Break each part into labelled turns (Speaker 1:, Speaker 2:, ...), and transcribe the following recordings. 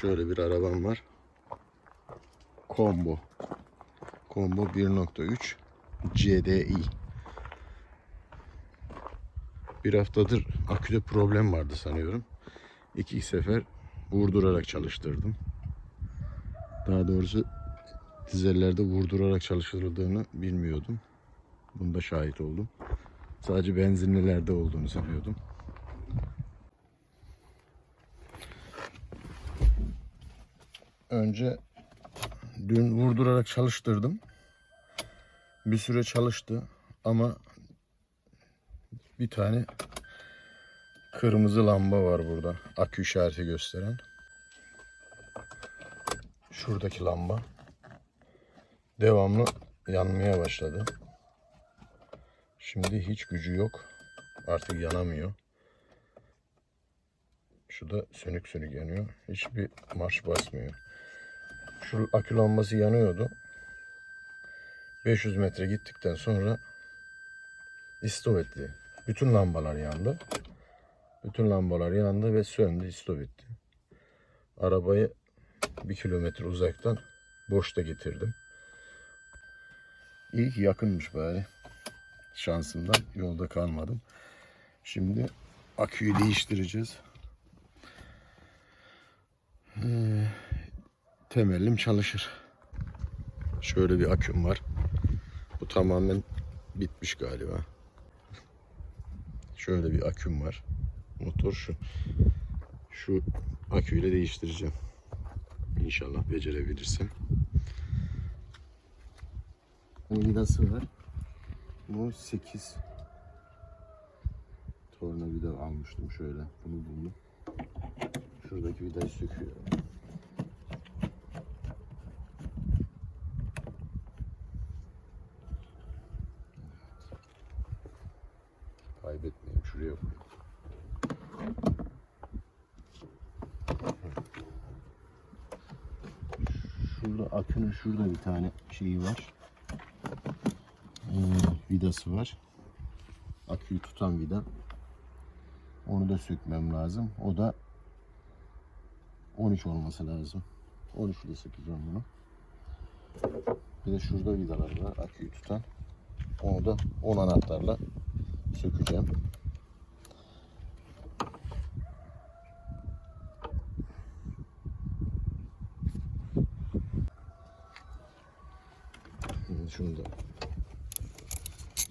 Speaker 1: Şöyle bir arabam var. Combo. Combo 1.3 CDI. Bir haftadır aküde problem vardı sanıyorum. İki sefer vurdurarak çalıştırdım. Daha doğrusu dizellerde vurdurarak çalıştırıldığını bilmiyordum. Bunda şahit oldum. Sadece benzinlilerde olduğunu sanıyordum. Önce dün vurdurarak çalıştırdım. Bir süre çalıştı ama bir tane kırmızı lamba var burada. Akü işareti gösteren. Şuradaki lamba devamlı yanmaya başladı. Şimdi hiç gücü yok. Artık yanamıyor. Şu da sönük sönük yanıyor. Hiçbir marş basmıyor. Şu akü lambası yanıyordu. 500 metre gittikten sonra istop etti. Bütün lambalar yandı. Bütün lambalar yandı ve söndü, istop etti. Arabayı bir kilometre uzaktan boşta getirdim. İyi ki yakınmış bari. Şansımdan yolda kalmadım. Şimdi aküyü değiştireceğiz. Ee, temellim çalışır. Şöyle bir aküm var. Bu tamamen bitmiş galiba. Şöyle bir aküm var. Motor şu. Şu aküyle değiştireceğim. İnşallah becerebilirsem. Vidası var. Bu 8 tornavida almıştım şöyle. Bunu buldum. Şuradaki vidayı söküyorum. Şurada bir tane şeyi var. Ee, vidası var. Aküyü tutan vida. Onu da sökmem lazım. O da 13 olması lazım. 13 ile sökeceğim bunu. Bir de şurada vidalar var aküyü tutan. Onu da 10 anahtarla sökeceğim. Şimdi Şunu da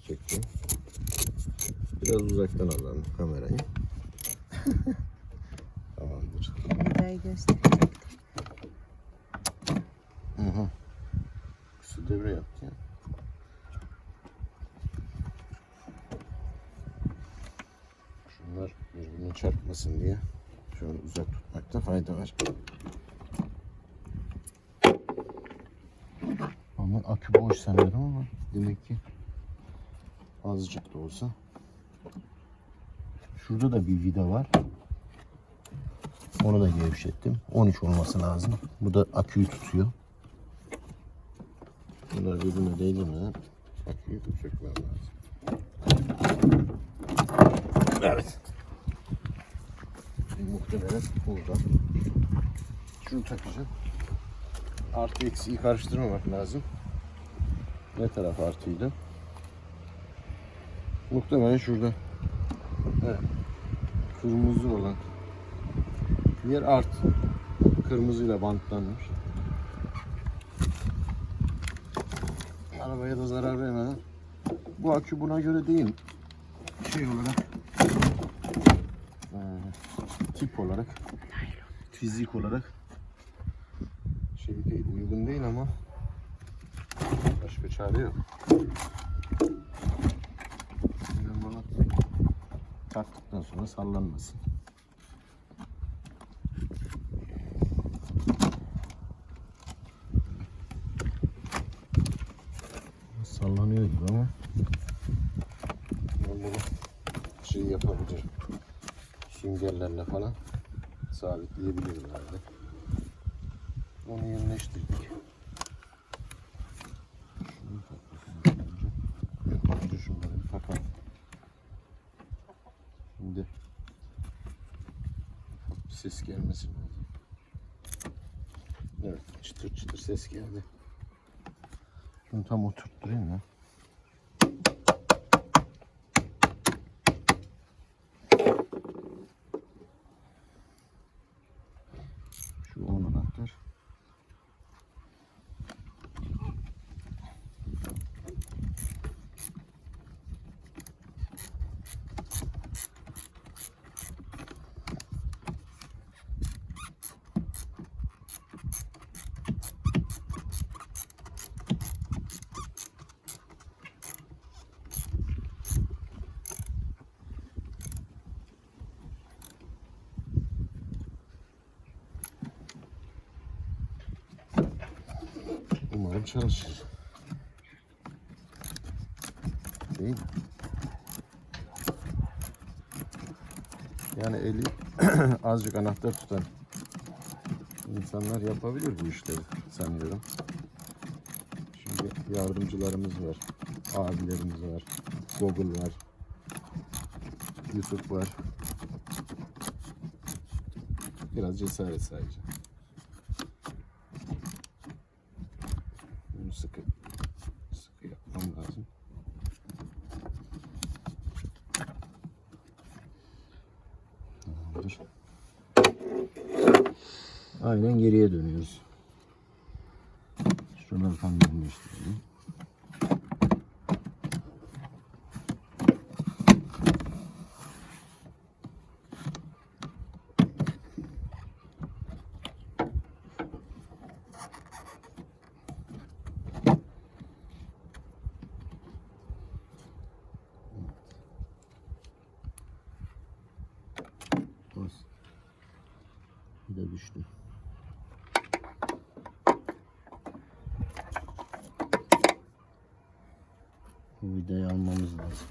Speaker 1: söktüm. Biraz uzaktan alalım kamerayı. Tamamdır.
Speaker 2: Vidayı gösterecektim.
Speaker 1: Hı hı. Su devre yaptı ya. Şunlar birbirine çarpmasın diye şöyle uzak tutmakta fayda var. Ama akü boş sanıyorum ama demek ki azıcık da olsa. Şurada da bir vida var. Onu da gevşettim. 13 olması lazım. Bu da aküyü tutuyor. Bunlar birbirine değdirmeden aküyü sökmem lazım. Evet. Şimdi muhtemelen burada. Şunu takacağım. Artı eksiği karıştırmamak lazım. Ne taraf artıydı? Muhtemelen şurada. Evet. Kırmızı olan yer art. Kırmızıyla bantlanmış. Arabaya da zarar vermeden. Bu akü buna göre değil. Şey olarak eee, tip olarak fizik olarak şey değil, uygun değil ama başka çare yok. Ben bunu taktıktan sonra sallanmasın. Sallanıyor gibi ama ben bunu şey yapabilirim. Süngerlerle falan sabitleyebilirim herhalde. Onu yönleştirdik. ses gelmesin. Evet çıtır çıtır ses geldi. Bunu tam oturtturayım ya. Çalışır. Değil? Yani eli azıcık anahtar tutan insanlar yapabilir bu işleri sanıyorum. Şimdi yardımcılarımız var, abilerimiz var, Google var, YouTube var. Biraz cesaret sadece. Bunu sıkı sıkı yapmam lazım. Tamamdır. Aynen geriye dönüyoruz. Şuraları tam yerleştirelim. Bas. Bir de düştü. Bu vidayı almamız lazım.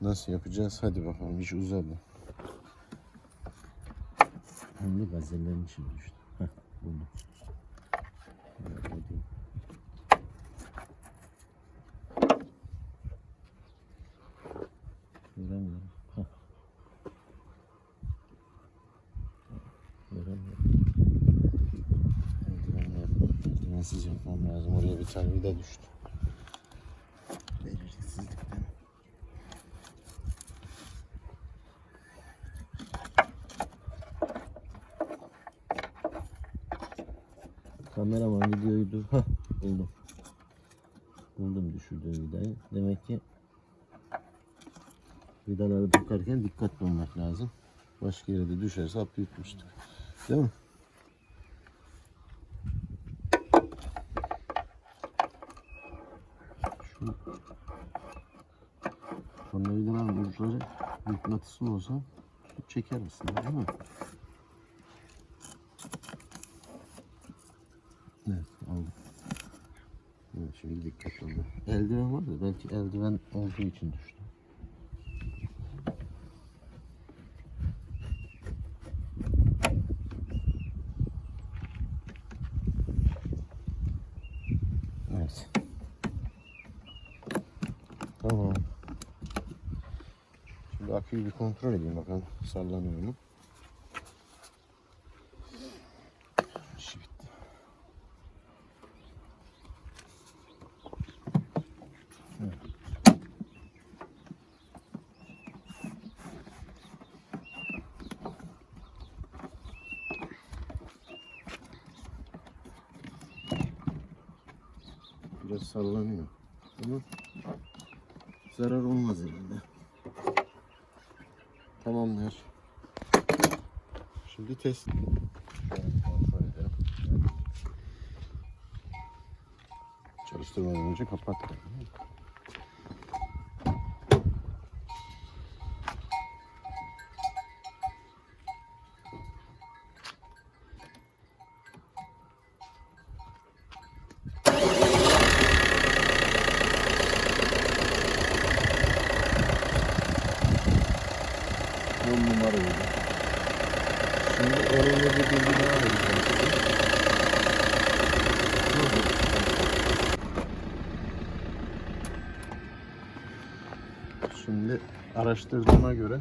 Speaker 1: Nasıl yapacağız? Hadi bakalım iş uzadı. Hem de gazellerin içine düştü. Heh, buldum. Evet, hadi. Göremiyorum. Heh. Göremiyorum. Yapmam. Eldivensiz yapmam lazım. Oraya bir tane vida düştü. Beceriksizlikten. Kameraman videoyu dur. Hah buldum. Buldum düşürdüğü vidayı. Demek ki vidaları takarken dikkatli olmak lazım. Başka yere de düşerse hap yutmuştuk. Değil mi? Şu tornavidaların uçları mıknatıslı olsa çeker misin değil mi? Evet aldım. Evet, şimdi dikkatli olun. Eldiven var da belki eldiven olduğu için düştü. Evet. Tamam. Aküyü bir kontrol edeyim bakalım sallanıyor mu? Biraz sallanıyor. Ama zarar olmaz elinde. Tamamdır. Şimdi test. Çalıştırmadan önce kapat. On numara oldu. Şimdi onunla bir bilgi daha vereceğim size. Şimdi araştırdığıma göre,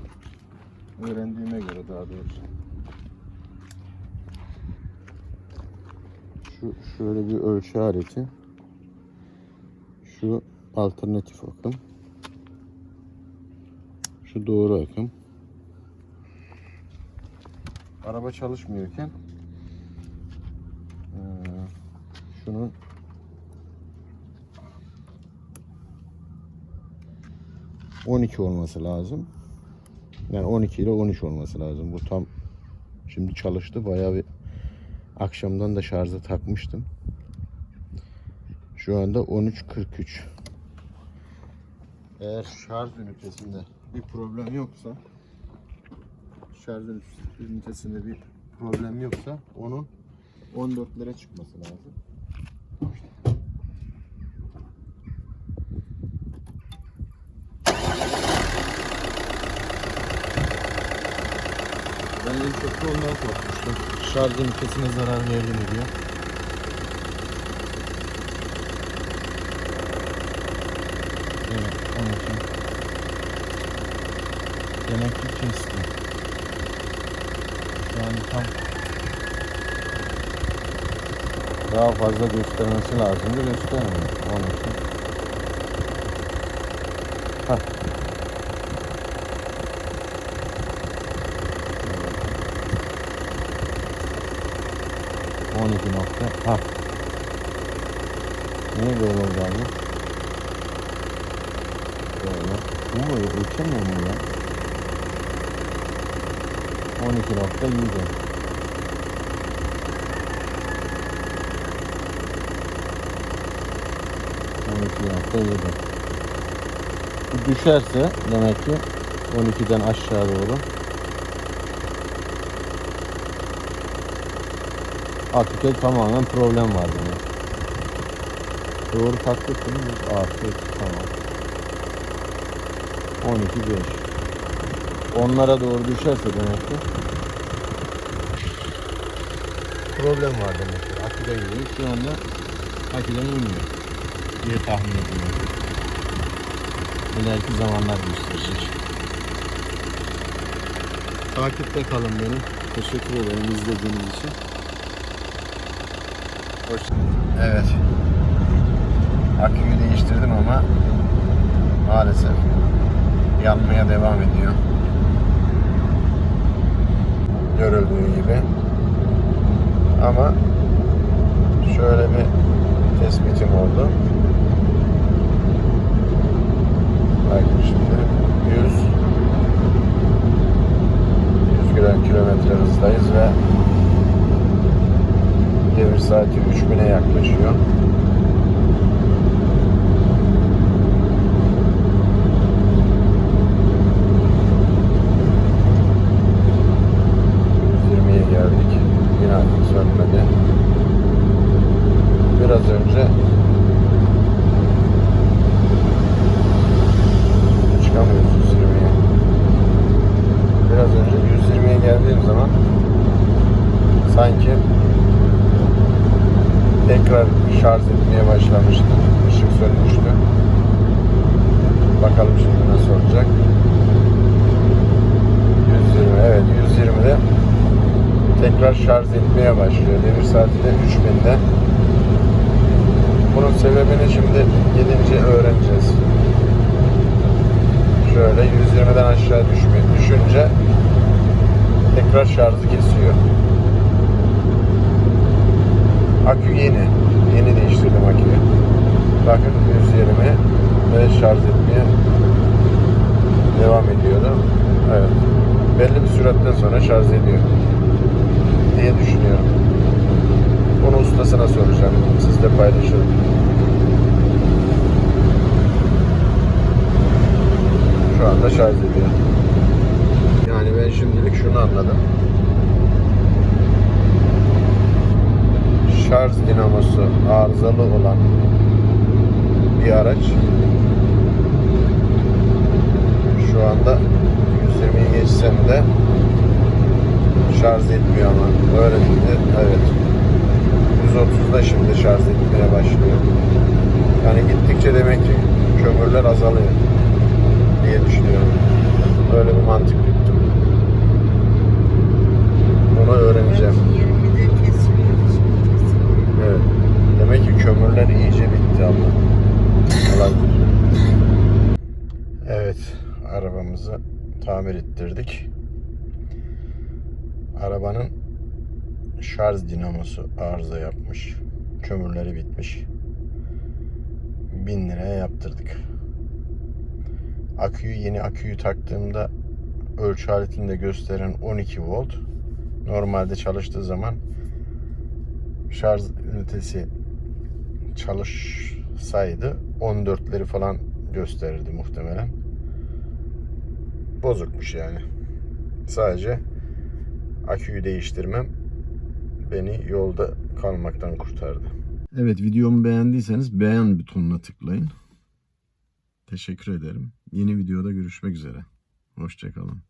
Speaker 1: öğrendiğime göre daha doğrusu. Şu şöyle bir ölçü aleti. Şu alternatif akım. Şu doğru akım. Araba çalışmıyorken şunun ...12 olması lazım. Yani 12 ile 13 olması lazım. Bu tam şimdi çalıştı. Bayağı bir akşamdan da şarja takmıştım. Şu anda 13.43. Eğer şarj ünitesinde bir problem yoksa şarj ünitesinde bir problem yoksa onun 14'lere çıkması lazım. Ben en çok da ondan korkmuştum. Şarj ünitesine zarar verdi mi diye. Evet, onun için. Demek ki kesti. An tam daha fazla göstermesi lazımdı göstermiyor. Onun için. Hah. 12 nokta. Ha. Niye böyle oldu abi? Böyle. Bu mu? Ölçemiyor mu ya? 12 nokta yüzde. On iki nokta yedi. Bu düşerse demek ki 12'den aşağı doğru Aküde tamamen problem var demek. Doğru mi? Artı tamam. 12 5. Onlara doğru düşerse demek ki problem var demek ki. Aküde gidiyor. Şu anda aküden inmiyor diye tahmin ediyorum. İleriki zamanlar gösterecek. Takipte kalın beni. Teşekkür ederim izlediğiniz için. Hoş. Evet. Aküyü değiştirdim ama maalesef yanmaya devam ediyor. Görüldüğü gibi. Ama şöyle bir tespitim oldu. Bakın şimdi 100 100 gram kilometre hızdayız ve devir saati 3000'e yaklaşıyor. ...120'ye geldik. Yine sönmedi. Biraz önce... ...çıkamıyoruz 120'ye. Biraz önce 120'ye geldiğim zaman... ...sanki tekrar şarj etmeye başlamıştı. Işık sönmüştü. Bakalım şimdi nasıl olacak. 120 evet 120'de tekrar şarj etmeye başlıyor. Devir saati de 3000'de. Bunun sebebini şimdi gidince öğreneceğiz. Şöyle 120'den aşağı düşme, düşünce tekrar şarjı kesiyor. Akü yeni. Yeni değiştirdim aküyü. Bakın 120 ve şarj etmeye devam ediyordu. Evet. Belli bir süratten sonra şarj ediyor. Diye düşünüyorum. Bunu ustasına soracağım. Sizle paylaşırım. Şu anda şarj ediyor. Yani ben şimdilik şunu anladım. Şarj dinamosu arızalı olan bir araç şu anda 120'yi geçsem de şarj etmiyor ama öyle dedi. Evet. 130'da şimdi şarj etmeye başlıyor. Yani gittikçe demek ki kömürler azalıyor diye düşünüyorum. Böyle bir mantık yuttum. Bunu öğreneceğim.
Speaker 2: Belki 20'de kesiliyor, şimdi kesiliyor.
Speaker 1: Evet. aracımızı tamir ettirdik. Arabanın şarj dinamosu arıza yapmış. Kömürleri bitmiş. 1000 liraya yaptırdık. Aküyü yeni aküyü taktığımda ölçü aletinde gösteren 12 volt. Normalde çalıştığı zaman şarj ünitesi çalışsaydı 14'leri falan gösterirdi muhtemelen. Bozukmuş yani. Sadece aküyü değiştirmem beni yolda kalmaktan kurtardı. Evet videomu beğendiyseniz beğen butonuna tıklayın. Teşekkür ederim. Yeni videoda görüşmek üzere. Hoşçakalın.